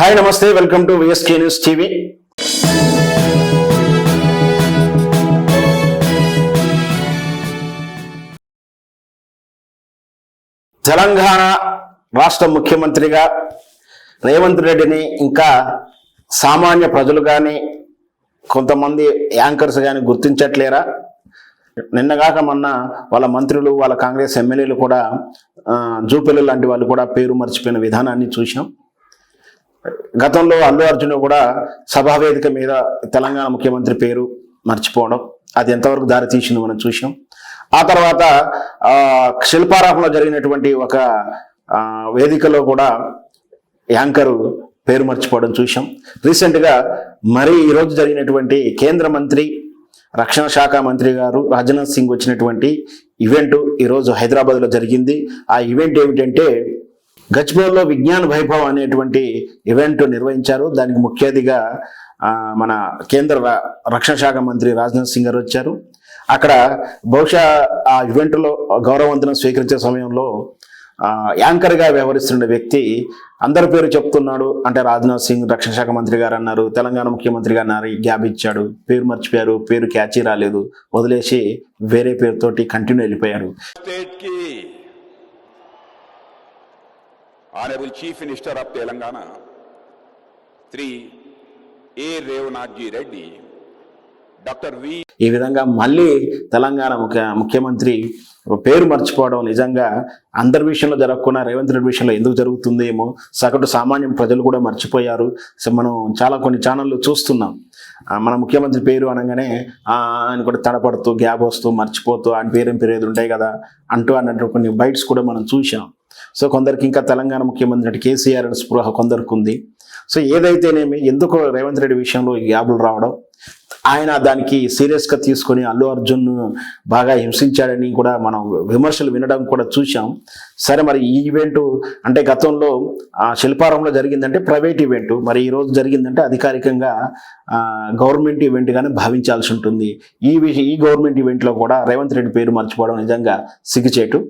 Hi నమస్తే. Welcome to VSK news TV Telangana రాష్ట్ర ముఖ్యమంత్రిగా రేవంత్ రెడ్డిని ఇంకా సామాన్య ప్రజలు కానీ కొంతమంది యాంకర్స్ కానీ గుర్తించట్లేరా? నిన్నగాక మొన్న వాళ్ళ మంత్రులు వాళ్ళ కాంగ్రెస్ ఎమ్మెల్యేలు కూడా ఆ, జూపెల్లు లాంటి వాళ్ళు కూడా పేరు మర్చిపోయిన విధానాన్ని చూసాం గతంలో అల్లు అర్జున్ కూడా సభావేదిక మీద తెలంగాణ ముఖ్యమంత్రి పేరు మర్చిపోవడం అది ఎంతవరకు దారితీసింది మనం చూసాం ఆ తర్వాత ఆ, శిల్పారాపంలో జరిగినటువంటి ఒక వేదికలో కూడా యాంకరు పేరు మర్చిపోవడం చూసాం రీసెంట్గా మరి ఈరోజు జరిగినటువంటి కేంద్ర మంత్రి రక్షణ శాఖ మంత్రి గారు రాజ్నాథ్ సింగ్ వచ్చినటువంటి ఈవెంట్ ఈరోజు హైదరాబాద్లో జరిగింది. ఆ ఈవెంట్ ఏమిటంటే గచ్చిబౌలిలో విజ్ఞాన్ వైభవ్ అనేటువంటి ఈవెంట్ నిర్వహించారు. దానికి ముఖ్య అతిథిగా మన కేంద్ర ర- రక్షణ శాఖ మంత్రి రాజ్నాథ్ సింగ్ గారు వచ్చారు. అక్కడ బహుశా ఆ ఈవెంట్లో గౌరవవంతనం స్వీకరించే సమయంలో యాంకర్గా వ్యవహరిస్తున్న వ్యక్తి అందరి పేరు చెప్తున్నాడు. అంటే రాజ్నాథ్ సింగ్ రక్షణ శాఖ మంత్రి గారు అన్నారు తెలంగాణ ముఖ్యమంత్రి గారు అన్నారు గ్యాప్ ఇచ్చాడు పేరు మర్చిపోయారు పేరు క్యాచీ రాలేదు వదిలేసి వేరే పేరుతోటి కంటిన్యూ వెళ్ళిపోయారు. Honorable chief minister of Telangana 3. A రేవనాథ్జీ Reddy doctor V ఈ విధంగా మళ్ళీ తెలంగాణ ముఖ్య ముఖ్యమంత్రి పేరు మర్చిపోవడం నిజంగా అందరి విషయంలో జరగకుండా రేవంత్ రెడ్డి విషయంలో ఎందుకు జరుగుతుందేమో సగటు సామాన్యం ప్రజలు కూడా మర్చిపోయారు మనం చాలా కొన్ని ఛానళ్ళు చూస్తున్నాం మన ముఖ్యమంత్రి పేరు అనగానే ఆయన కూడా తడపడుతూ గ్యాప్ వస్తూ మర్చిపోతూ ఆయన పేరేం పేరు ఉంటాయి కదా అంటూ అన్నట్టు కొన్ని బైట్స్ కూడా మనం చూసాం సో కొందరికి ఇంకా తెలంగాణ ముఖ్యమంత్రి అంటే కేసీఆర్ స్పృహ కొందరికి ఉంది సో ఏదైతేనేమి ఎందుకు రేవంత్ రెడ్డి విషయంలో ఈ రావడం ఆయన దానికి సీరియస్గా తీసుకొని అల్లు అర్జున్ బాగా హింసించాడని కూడా మనం విమర్శలు వినడం కూడా చూసాం సరే మరి ఈ ఈవెంట్ అంటే గతంలో ఆ, శిల్పారంలో జరిగిందంటే ప్రైవేట్ ఈవెంట్ మరి ఈ రోజు జరిగిందంటే అధికారికంగా గవర్నమెంట్ ఈవెంట్గానే భావించాల్సి ఉంటుంది. ఈ ఈ గవర్నమెంట్ ఈవెంట్లో కూడా రేవంత్ రెడ్డి పేరు మర్చిపోవడం నిజంగా సిగ్గుచేటు.